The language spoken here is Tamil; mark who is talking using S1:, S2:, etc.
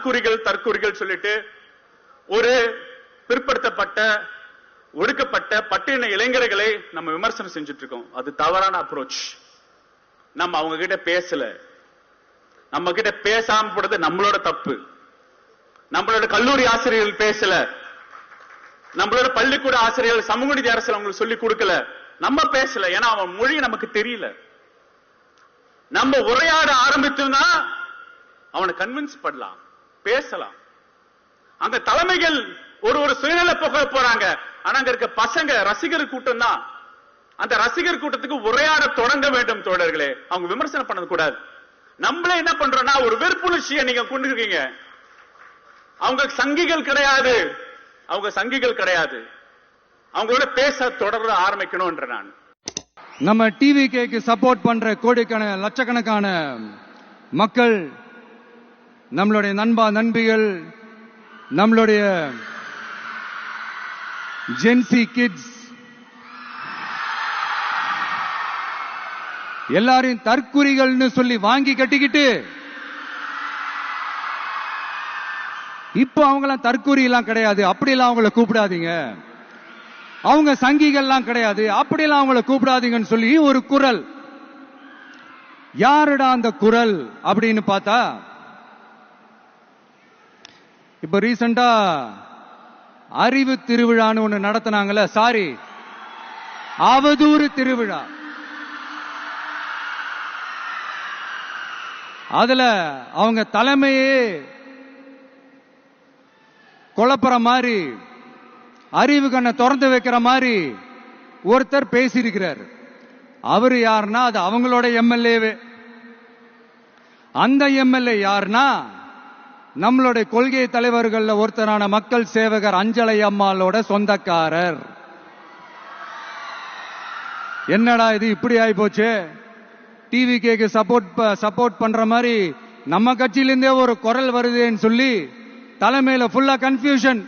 S1: தற்குறிகள் தற்குறிகள் சொல்லிட்டு ஒரு பிற்படுத்தப்பட்ட ஒடுக்கப்பட்ட பட்டின இளைஞர்களை நம்ம விமர்சனம் செஞ்சுட்டு இருக்கோம் அது தவறான அப்ரோச் நம்ம அவங்க கிட்ட பேசல. நம்ம கிட்ட பேசாம போடுறது நம்மளோட தப்பு. நம்மளோட கல்லூரி ஆசிரியர்கள் பேசல. நம்மளோட பள்ளிக்கூட ஆசிரியர்கள் சமூக நீதி அரசு அவங்களுக்கு சொல்லி கொடுக்கல. நம்ம பேசல. ஏன்னா அவன் மொழி நமக்கு தெரியல. நம்ம உரையாட ஆரம்பித்தோம்னா அவனை கன்வின்ஸ் பண்ணலாம். பேசலாம். அந்த தலைமைகள் ஒரு ஒரு சுயநல போக போறாங்க. ஆனா அங்க இருக்க பசங்க ரசிகர் கூட்டம் தான். அந்த ரசிகர் கூட்டத்துக்கு உரையாட தொடங்க வேண்டும் தோழர்களே. அவங்க விமர்சனம் பண்ணது கூடாது. நம்மளே என்ன பண்றோம்னா ஒரு வெறுப்புணர்ச்சியை நீங்க கொண்டு இருக்கீங்க அவங்க சங்கிகள் கிடையாது. அவங்க சங்கிகள் கிடையாது. அவங்களோட பேச தொடர ஆரம்பிக்கணும்ன்ற நான்.
S2: நம்ம டிவி கேக்கு சப்போர்ட் பண்ற கோடிக்கான லட்சக்கணக்கான மக்கள் நம்மளுடைய நண்பா நண்பிகள் நம்மளுடைய ஜென்சி கிட்ஸ் எல்லாரையும் தற்குறிகள்னு சொல்லி வாங்கி கட்டிக்கிட்டு இப்போ அவங்களாம் தற்குறி எல்லாம் கிடையாது. அப்படியெல்லாம் அவங்கள கூப்பிடாதீங்க. அவங்க சங்கிகள்லாம் கிடையாது. அப்படியெல்லாம் அவங்கள கூப்பிடாதீங்கன்னு சொல்லி ஒரு குரல். யாருடா அந்த குரல் அப்படின்னு பார்த்தா இப்ப ரீசெண்டா அறிவு திருவிழான்னு ஒண்ணு நடத்தினாங்கல்ல சாரி அவதூறு திருவிழா. அதுல அவங்க தலைமையே குழப்புற மாதிரி அறிவு கண்ணை திறந்து வைக்கிற மாதிரி ஒருத்தர் பேசியிருக்கிறார். அவர் யாருன்னா அது அவங்களோட எம்எல்ஏவே. அந்த எம்எல்ஏ யாருன்னா நம்மளுடைய கொள்கை தலைவர்களில் ஒருத்தரான மக்கள் சேவகர் அஞ்சலை அம்மாளோட சொந்தக்காரர். என்னடா இது இப்படி ஆகி போச்சு டிவி கேக்கு சப்போர்ட் சப்போர்ட் பண்ற மாதிரி நம்ம கட்சியிலிருந்தே ஒரு குரல் வருதுன்னு சொல்லி தலைமையில ஃபுல்லா கன்ஃபியூஷன்